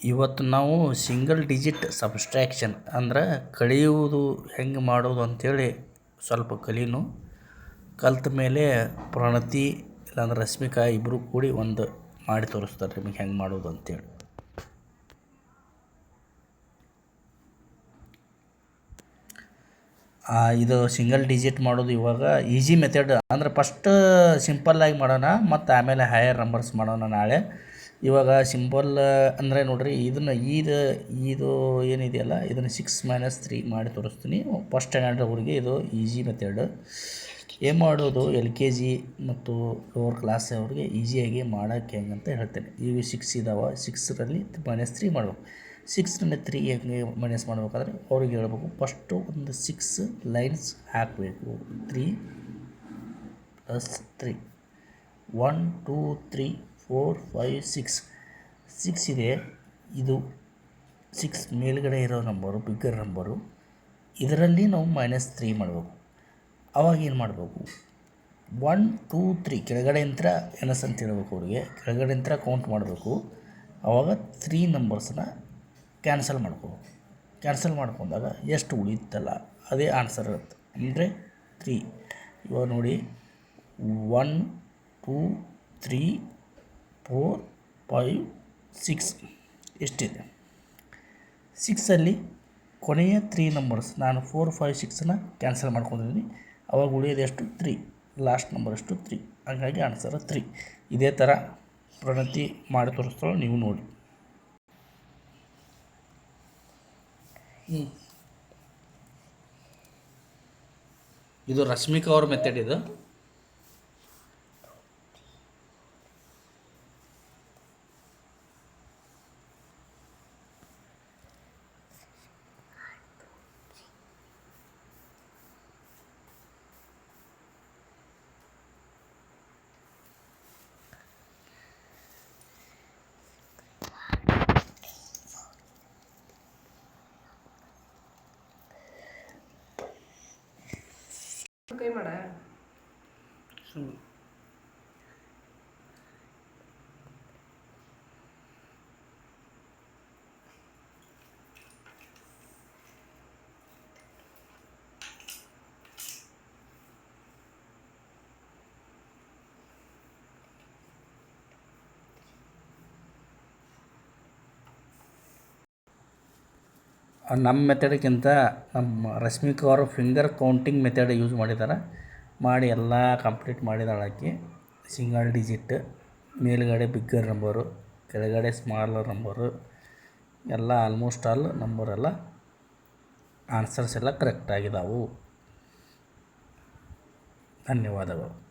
ಇವತ್ತು ನಾವು single digit subtraction ಅಂದ್ರೆ ಕಳೆಯುವುದು ಹೆಂಗೆ ಮಾಡೋದು ಅಂಥೇಳಿ ಸ್ವಲ್ಪ ಕಲೀನು ಕಲ್ತ ಮೇಲೆ ಪ್ರಣತಿ ಇಲ್ಲಾಂದ್ರೆ ರಶ್ಮಿಕಾ ಇಬ್ಬರು ಕೂಡಿ ಒಂದು ಮಾಡಿ ತೋರಿಸ್ತಾರೆ ನಿಮಗೆ ಹೆಂಗೆ ಮಾಡೋದು ಅಂತೇಳಿ. ಆ, ಇದು ಸಿಂಗಲ್ ಡಿಜಿಟ್ ಮಾಡೋದು ಇವಾಗ ಈಸಿ ಮೆಥಡ್ ಅಂದ್ರೆ ಫಸ್ಟ್ ಸಿಂಪಲ್ಲಾಗಿ ಮಾಡೋಣ ಮತ್ತು ಆಮೇಲೆ ಹೈಯರ್ ನಂಬರ್ಸ್ ಮಾಡೋಣ ನಾಳೆ. ಇವಾಗ ಸಿಂಪಲ್ ಅಂದರೆ ನೋಡಿರಿ, ಇದನ್ನು ಇದು ಇದು ಏನಿದೆಯಲ್ಲ, ಇದನ್ನು ಸಿಕ್ಸ್ ಮೈನಸ್ ತ್ರೀ ಮಾಡಿ ತೋರಿಸ್ತೀನಿ. ಫಸ್ಟ್ ಸ್ಟ್ಯಾಂಡರ್ಡ್ ಅವ್ರಿಗೆ ಇದು ಈಸಿ ಮೆಥಡ್ ಏನು ಮಾಡೋದು? ಎಲ್ ಕೆ ಜಿ ಮತ್ತು ಲೋವರ್ ಕ್ಲಾಸ್ ಅವ್ರಿಗೆ ಈಸಿಯಾಗಿ ಮಾಡೋಕ್ಕೆ ಹೆಂಗೆ ಅಂತ ಹೇಳ್ತೇನೆ. ಈಗ ಸಿಕ್ಸ್ ಇದಾವೆ ಸಿಕ್ಸ್ರಲ್ಲಿ ಮೈನಸ್ ತ್ರೀ ಮಾಡಬೇಕು. ಸಿಕ್ಸ್ನಲ್ಲಿ ತ್ರೀ ಹೆಂಗೆ ಮೈನಸ್ ಮಾಡ್ಬೇಕಾದ್ರೆ ಅವ್ರಿಗೆ ಹೇಳ್ಬೇಕು ಫಸ್ಟು ಒಂದು ಸಿಕ್ಸ್ ಲೈನ್ಸ್ ಹಾಕಬೇಕು. Three plus three one two three four five six six ಇದೆ. ಇದು ಸಿಕ್ಸ್ ಮೇಲುಗಡೆ ಇರೋ ನಂಬರು ಬಿಗ್ಗರ್ ನಂಬರು ಇದರಲ್ಲಿ ನಾವು ಮೈನಸ್ ತ್ರೀ ಮಾಡಬೇಕು. ಅವಾಗ ಏನು ಮಾಡಬೇಕು? ಒನ್ ಟೂ ತ್ರೀ ಕೆಳಗಡೆಯಿಂದ ಎನಸ್ ಅಂತ ಹೇಳ್ಬೇಕು ಕೆಳಗಡೆ ಕೆಳಗಡೆಯಿಂದ ಕೌಂಟ್ ಮಾಡಬೇಕು. ಅವಾಗ ತ್ರೀ ನಂಬರ್ಸನ್ನ ಕ್ಯಾನ್ಸಲ್ ಮಾಡ್ಕೋಬೇಕು ಕ್ಯಾನ್ಸಲ್ ಮಾಡ್ಕೊಂಡಾಗ ಎಷ್ಟು ಉಳಿಯುತ್ತಲ್ಲ ಅದೇ ಆನ್ಸರ್ ಇರುತ್ತೆ. ಅಂದರೆ ತ್ರೀ ಇವಾಗ ನೋಡಿ. One two three four five six ಎಷ್ಟಿದೆ? ಸಿಕ್ಸಲ್ಲಿ ಕೊನೆಯ ತ್ರೀ ನಂಬರ್ಸ್ ನಾನು ಫೋರ್ ಫೈವ್ ಸಿಕ್ಸನ್ನು ಕ್ಯಾನ್ಸಲ್ ಮಾಡ್ಕೊಂಡಿದ್ದೀನಿ ಅವಾಗ ಉಳಿಯೋದು ಎಷ್ಟು? ತ್ರೀ ಲಾಸ್ಟ್ ನಂಬರ್ ಎಷ್ಟು ತ್ರೀ ಹಾಗಾಗಿ ಆನ್ಸರ್ ತ್ರೀ ಇದೇ ಥರ ಪ್ರಣತಿ ಮಾಡಿ ತೋರಿಸ್ತಾಳೆ ನೀವು ನೋಡಿ. ಇದು ರಶ್ಮಿಕಾ ಅವ್ರ ಮೆಥಡ್ ಇದು. ಕೈ ನಮ್ಮ ಮೆಥಡ್ಗಿಂತ ನಮ್ಮ ರಶ್ಮಿಕಾ ಅವರು ಫಿಂಗರ್ ಕೌಂಟಿಂಗ್ ಮೆಥಡ್ ಯೂಸ್ ಮಾಡಿದ್ದಾರೆ ಮಾಡಿ ಎಲ್ಲ ಕಂಪ್ಲೀಟ್ ಮಾಡಿದಾಳೆ ಆಕೆ. ಸಿಂಗಲ್ ಡಿಜಿಟ್ ಮೇಲುಗಡೆ ಬಿಗ್ಗರ್ ನಂಬರು ಕೆಳಗಡೆ ಸ್ಮಾಲರ್ ನಂಬರು ಎಲ್ಲ ಆಲ್ಮೋಸ್ಟ್ ಆಲ್ ನಂಬರೆಲ್ಲ ಆನ್ಸರ್ಸ್ ಎಲ್ಲ ಕರೆಕ್ಟ್ ಆಗಿದಾವು. ಧನ್ಯವಾದಗಳು.